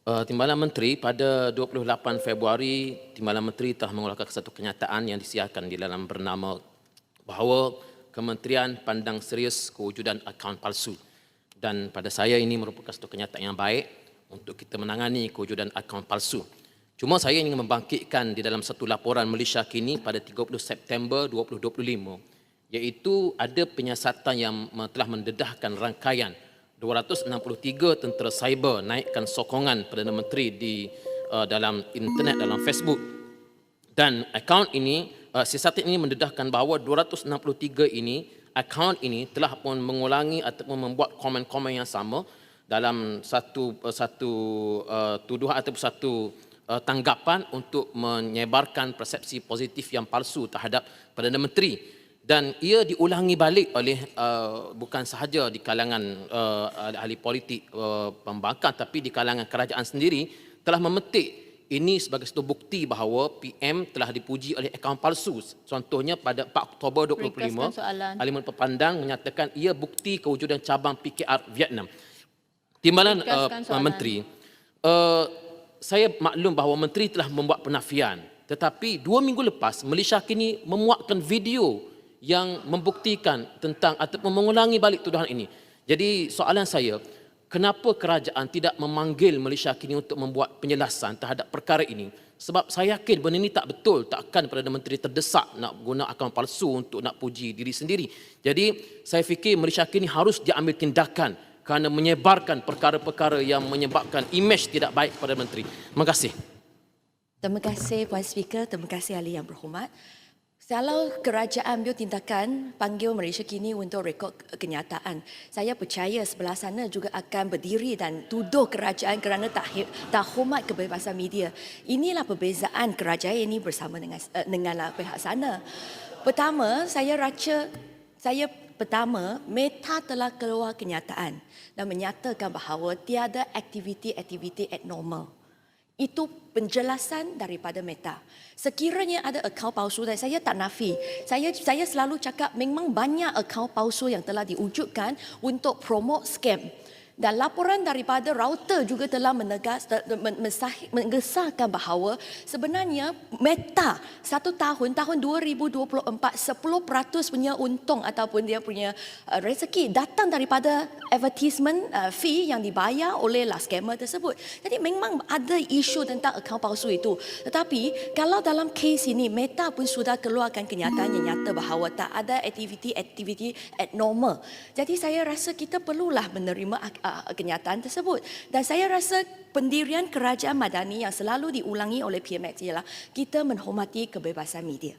Uh, Timbalan Menteri pada 28 Februari Timbalan Menteri telah mengeluarkan satu kenyataan yang disiarkan di dalam bernama bahawa Kementerian pandang serius kewujudan akaun palsu dan pada saya ini merupakan satu kenyataan yang baik untuk kita menangani kewujudan akaun palsu. Cuma saya ingin membangkitkan di dalam satu laporan Malaysia kini pada 30 September 2025 iaitu ada penyiasatan yang telah mendedahkan rangkaian 263 tentera cyber naikkan sokongan Perdana Menteri di uh, dalam internet dalam Facebook. Dan akaun ini uh, siasatan ini mendedahkan bahawa 263 ini akaun ini telah pun mengulangi ataupun membuat komen-komen yang sama dalam satu uh, satu uh, tuduhan ataupun satu uh, tanggapan untuk menyebarkan persepsi positif yang palsu terhadap Perdana Menteri dan ia diulangi balik oleh uh, bukan sahaja di kalangan uh, ahli politik uh, pembangkang tapi di kalangan kerajaan sendiri telah memetik ini sebagai satu bukti bahawa PM telah dipuji oleh akaun palsu. Contohnya pada 4 Oktober 2025, soalan. Alimun Pepandang menyatakan ia bukti kewujudan cabang PKR Vietnam. Timbalan uh, soalan. Menteri, uh, saya maklum bahawa Menteri telah membuat penafian. Tetapi dua minggu lepas, Malaysia kini memuatkan video yang membuktikan tentang ataupun mengulangi balik tuduhan ini. Jadi soalan saya, kenapa kerajaan tidak memanggil Malaysia kini untuk membuat penjelasan terhadap perkara ini? Sebab saya yakin benda ini tak betul, takkan Perdana Menteri terdesak nak guna akaun palsu untuk nak puji diri sendiri. Jadi saya fikir Malaysia kini harus diambil tindakan kerana menyebarkan perkara-perkara yang menyebabkan imej tidak baik kepada Menteri. Terima kasih. Terima kasih Puan Speaker, terima kasih ahli yang berhormat. Kalau kerajaan ambil tindakan panggil Malaysia kini untuk rekod kenyataan, saya percaya sebelah sana juga akan berdiri dan tuduh kerajaan kerana tak tak hormat kebebasan media. Inilah perbezaan kerajaan ini bersama dengan eh, dengan pihak sana. Pertama, saya rasa saya pertama Meta telah keluar kenyataan dan menyatakan bahawa tiada aktiviti-aktiviti abnormal. Itu penjelasan daripada Meta. Sekiranya ada akaun palsu dan saya tak nafi. Saya saya selalu cakap memang banyak akaun palsu yang telah diwujudkan untuk promote scam. Dan laporan daripada router juga telah menegas, mengesahkan bahawa sebenarnya Meta satu tahun, tahun 2024, 10% punya untung ataupun dia punya uh, rezeki datang daripada advertisement uh, fee yang dibayar oleh lah scammer tersebut. Jadi memang ada isu tentang akaun palsu itu. Tetapi kalau dalam kes ini Meta pun sudah keluarkan kenyataan yang nyata bahawa tak ada aktiviti-aktiviti abnormal. Jadi saya rasa kita perlulah menerima uh, kenyataan tersebut. Dan saya rasa pendirian kerajaan madani yang selalu diulangi oleh PMX ialah kita menghormati kebebasan media.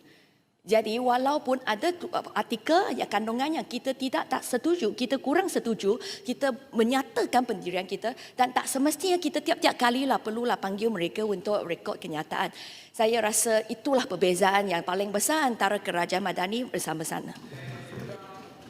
Jadi walaupun ada artikel yang kandungan yang kita tidak tak setuju, kita kurang setuju, kita menyatakan pendirian kita dan tak semestinya kita tiap-tiap kali lah perlulah panggil mereka untuk rekod kenyataan. Saya rasa itulah perbezaan yang paling besar antara kerajaan madani bersama sana.